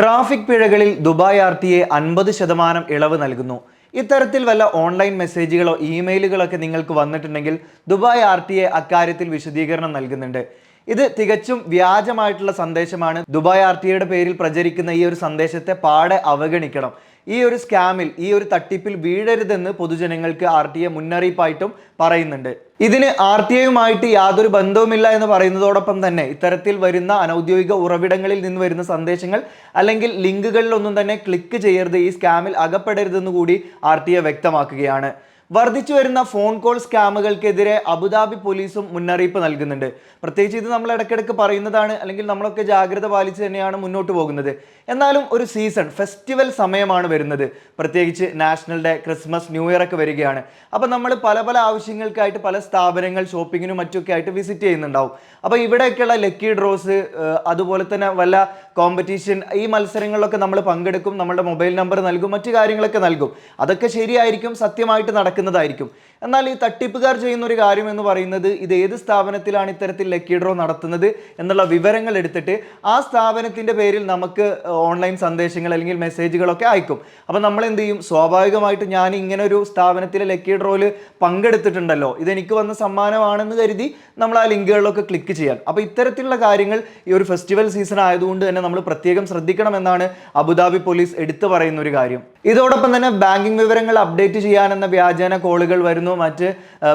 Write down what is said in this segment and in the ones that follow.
Traffic പിഴകളിൽ Dubai R T A അൻപത് ശതമാനം ഇളവ് നൽകുന്നു. ഇത്തരത്തിൽ വല്ല ഓൺലൈൻ മെസ്സേജുകളോ ഇമെയിലുകളൊക്കെ നിങ്ങൾക്ക് വന്നിട്ടുണ്ടെങ്കിൽ ദുബായ് ആർ ടി എ അക്കാര്യത്തിൽ വിശദീകരണം നൽകുന്നുണ്ട്. ഇത് തികച്ചും വ്യാജമായിട്ടുള്ള സന്ദേശമാണ്. ദുബായ് ആർ ടി പേരിൽ പ്രചരിക്കുന്ന ഈ ഒരു സന്ദേശത്തെ പാടെ അവഗണിക്കണം. ഈ ഒരു സ്കാമിൽ ഈ ഒരു തട്ടിപ്പിൽ വീഴരുതെന്ന് പൊതുജനങ്ങൾക്ക് ആർ ടി എ മുന്നറിയിപ്പായിട്ടും പറയുന്നുണ്ട്. ഇതിന് ആർ ടി ഐയുമായിട്ട് യാതൊരു ബന്ധവുമില്ല എന്ന് പറയുന്നതോടൊപ്പം തന്നെ ഇത്തരത്തിൽ വരുന്ന അനൗദ്യോഗിക ഉറവിടങ്ങളിൽ നിന്ന് വരുന്ന സന്ദേശങ്ങൾ അല്ലെങ്കിൽ ലിങ്കുകളിലൊന്നും തന്നെ ക്ലിക്ക് ചെയ്യരുത് ഈ സ്കാമിൽ അകപ്പെടരുതെന്ന് കൂടി ആർ ടി എ വ്യക്തമാക്കുകയാണ്. വർദ്ധിച്ചു വരുന്ന ഫോൺ കോൾ സ്കാമുകൾക്കെതിരെ അബുദാബി പോലീസും മുന്നറിയിപ്പ് നൽകുന്നുണ്ട്. പ്രത്യേകിച്ച് ഇത് നമ്മൾ ഇടയ്ക്കിടയ്ക്ക് പറയുന്നതാണ് അല്ലെങ്കിൽ നമ്മളൊക്കെ ജാഗ്രത പാലിച്ച് തന്നെയാണ് മുന്നോട്ട് പോകുന്നത്. എന്നാലും ഒരു സീസൺ ഫെസ്റ്റിവൽ സമയമാണ് വരുന്നത്. പ്രത്യേകിച്ച് national day Christmas new year ഒക്കെ വരികയാണ്. അപ്പോൾ നമ്മൾ പല പല ആവശ്യങ്ങൾക്കായിട്ട് പല സ്ഥാപനങ്ങൾ ഷോപ്പിങ്ങിനും മറ്റൊക്കെ ആയിട്ട് വിസിറ്റ് ചെയ്യുന്നുണ്ടാവും. അപ്പോൾ ഇവിടെയൊക്കെയുള്ള ലക്കി ഡ്രോസ് അതുപോലെ തന്നെ വല്ല കോമ്പറ്റീഷൻ ഈ മത്സരങ്ങളിലൊക്കെ നമ്മൾ പങ്കെടുക്കും നമ്മുടെ മൊബൈൽ നമ്പർ നൽകും മറ്റു കാര്യങ്ങളൊക്കെ നൽകും. അതൊക്കെ ശരിയായിരിക്കും സത്യമായിട്ട് നടക്കുന്നതായിരിക്കും എന്നാൽ ഈ തട്ടിപ്പുകാർ ചെയ്യുന്ന ഒരു കാര്യം എന്ന് പറയുന്നത് ഇത് ഏത് സ്ഥാപനത്തിലാണ് ഇത്തരത്തിൽ ലക്കി ഡ്രോ നടത്തുന്നത് എന്നുള്ള വിവരങ്ങൾ എടുത്തിട്ട് ആ സ്ഥാപനത്തിന്റെ പേരിൽ നമുക്ക് ഓൺലൈൻ സന്ദേശങ്ങൾ അല്ലെങ്കിൽ മെസ്സേജുകളൊക്കെ അയക്കും. അപ്പോൾ നമ്മൾ എന്ത് ചെയ്യും? സ്വാഭാവികമായിട്ട് ഞാൻ ഇങ്ങനെ ഒരു സ്ഥാപനത്തിലെ ലക്കി ഡ്രോയിൽ പങ്കെടുത്തിട്ടുണ്ടല്ലോ. ഇതെനിക്ക് വന്ന സമ്മാനമാണെന്ന് കരുതി നമ്മൾ ആ ലിങ്കുകളിലൊക്കെ ക്ലിക്ക് ചെയ്യാം അപ്പോൾ ഇത്തരത്തിലുള്ള കാര്യങ്ങൾ ഈ ഒരു ഫെസ്റ്റിവൽ സീസൺ ആയതുകൊണ്ട് തന്നെ നമ്മൾ പ്രത്യേകം ശ്രദ്ധിക്കണമെന്നാണ് അബുദാബി പോലീസ് എടുത്തു പറയുന്ന ഒരു കാര്യം. ഇതോടൊപ്പം തന്നെ ബാങ്കിങ് വിവരങ്ങൾ അപ്ഡേറ്റ് ചെയ്യാനെന്ന വ്യാജേന കോളുകൾ വരുന്നു. മറ്റ്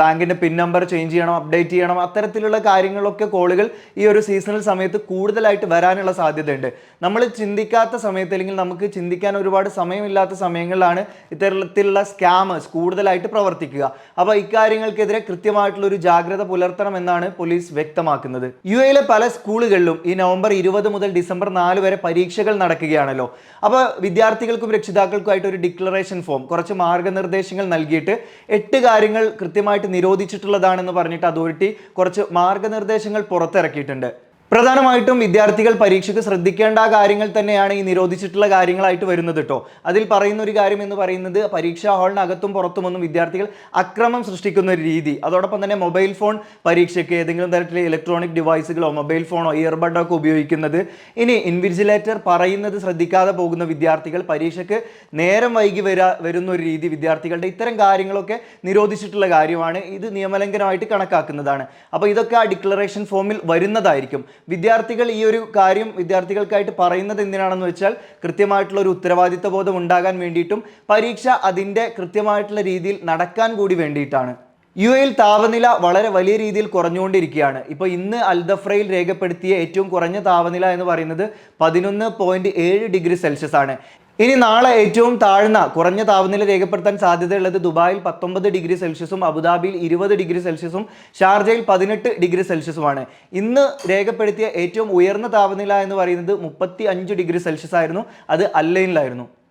ബാങ്കിന്റെ പിൻ നമ്പർ ചേഞ്ച് ചെയ്യണം അപ്ഡേറ്റ് ചെയ്യണം അത്തരത്തിലുള്ള കാര്യങ്ങളൊക്കെ കോളുകൾ ഈ ഒരു സീസണൽ സമയത്ത് കൂടുതലായിട്ട് വരാനുള്ള സാധ്യതയുണ്ട്. നമ്മൾ ചിന്തിക്കാത്ത സമയത്ത് അല്ലെങ്കിൽ നമുക്ക് ചിന്തിക്കാൻ ഒരുപാട് സമയമില്ലാത്ത സമയങ്ങളിലാണ് ഇത്തരത്തിലുള്ള സ്കാമേഴ്സ് കൂടുതലായിട്ട് പ്രവർത്തിക്കുക. അപ്പോൾ ഇക്കാര്യങ്ങൾക്കെതിരെ കൃത്യമായിട്ടുള്ള ഒരു ജാഗ്രത പുലർത്തണം എന്നാണ് പോലീസ് വ്യക്തമാക്കുന്നത്. യു എയിലെ പല സ്കൂളുകളിലും ഈ നവംബർ ഇരുപത് മുതൽ ഡിസംബർ നാല് വരെ പരീക്ഷകൾ നടക്കുകയാണല്ലോ. അപ്പോൾ വിദ്യാർത്ഥികൾക്കും രക്ഷിതാക്കൾക്കുമായിട്ട് ഒരു ഡിക്ലറേഷൻ ഫോം കുറച്ച് മാർഗനിർദ്ദേശങ്ങൾ നൽകിയിട്ട് എട്ട് കാര്യങ്ങൾ കൃത്യമായിട്ട് നിരോധിച്ചിട്ടുള്ളതാണെന്ന് പറഞ്ഞിട്ട് അതോറിറ്റി കുറച്ച് മാർഗനിർദ്ദേശങ്ങൾ പുറത്തിറക്കിയിട്ടുണ്ട്. പ്രധാനമായിട്ടും വിദ്യാർത്ഥികൾ പരീക്ഷയ്ക്ക് ശ്രദ്ധിക്കേണ്ട കാര്യങ്ങൾ തന്നെയാണ് ഈ നിരോധിച്ചിട്ടുള്ള കാര്യങ്ങളായിട്ട് വരുന്നത് കേട്ടോ അതിൽ പറയുന്ന ഒരു കാര്യം എന്ന് പറയുന്നത് പരീക്ഷാ ഹാളിനകത്തും പുറത്തുമൊന്നും വിദ്യാർത്ഥികൾ അക്രമം സൃഷ്ടിക്കുന്ന ഒരു രീതി. അതോടൊപ്പം തന്നെ മൊബൈൽ ഫോൺ പരീക്ഷയ്ക്ക് ഏതെങ്കിലും തരത്തിലെ ഇലക്ട്രോണിക് ഡിവൈസുകളോ മൊബൈൽ ഫോണോ ഇയർബഡോ ഒക്കെ ഉപയോഗിക്കുന്നത്. ഇനി ഇൻവിജിലേറ്റർ പറയുന്നത് ശ്രദ്ധിക്കാതെ പോകുന്ന വിദ്യാർത്ഥികൾ പരീക്ഷയ്ക്ക് നേരം വൈകി വരാ വരുന്ന ഒരു രീതി വിദ്യാർത്ഥികളുടെ ഇത്തരം കാര്യങ്ങളൊക്കെ നിരോധിച്ചിട്ടുള്ള കാര്യമാണ്. ഇത് നിയമലംഘനമായിട്ട് കണക്കാക്കുന്നതാണ്. അപ്പോൾ ഇതൊക്കെ ആ ഡിക്ലറേഷൻ ഫോമിൽ വരുന്നതായിരിക്കും. വിദ്യാർത്ഥികൾ ഈ ഒരു കാര്യം വിദ്യാർത്ഥികൾക്കായിട്ട് പറയുന്നത് എന്തിനാണെന്ന് വെച്ചാൽ കൃത്യമായിട്ടുള്ള ഒരു ഉത്തരവാദിത്ത ബോധം ഉണ്ടാകാൻ വേണ്ടിയിട്ടും പരീക്ഷ അതിന്റെ കൃത്യമായിട്ടുള്ള രീതിയിൽ നടക്കാൻ കൂടി വേണ്ടിയിട്ടാണ്. യു എയിൽ താപനില വളരെ വലിയ രീതിയിൽ കുറഞ്ഞുകൊണ്ടിരിക്കുകയാണ്. ഇപ്പോൾ ഇന്ന് അൽദഫ്രയിൽ രേഖപ്പെടുത്തിയ ഏറ്റവും കുറഞ്ഞ താപനില എന്ന് പറയുന്നത് പതിനൊന്ന് പോയിന്റ് ഏഴ് ഡിഗ്രി സെൽഷ്യസ് ആണ് ഇനി നാളെ ഏറ്റവും താഴ്ന്ന കുറഞ്ഞ താപനില രേഖപ്പെടുത്താൻ സാധ്യതയുള്ളത് ദുബായിൽ പത്തൊമ്പത് ഡിഗ്രി സെൽഷ്യസും അബുദാബിയിൽ ഇരുപത് ഡിഗ്രി സെൽഷ്യസും ഷാർജയിൽ പതിനെട്ട് ഡിഗ്രി സെൽഷ്യസുമാണ്. ഇന്ന് രേഖപ്പെടുത്തിയ ഏറ്റവും ഉയർന്ന താപനില എന്ന് പറയുന്നത് മുപ്പത്തി ഡിഗ്രി സെൽഷ്യസ് ആയിരുന്നു അത് അല്ലൈനിലായിരുന്നു.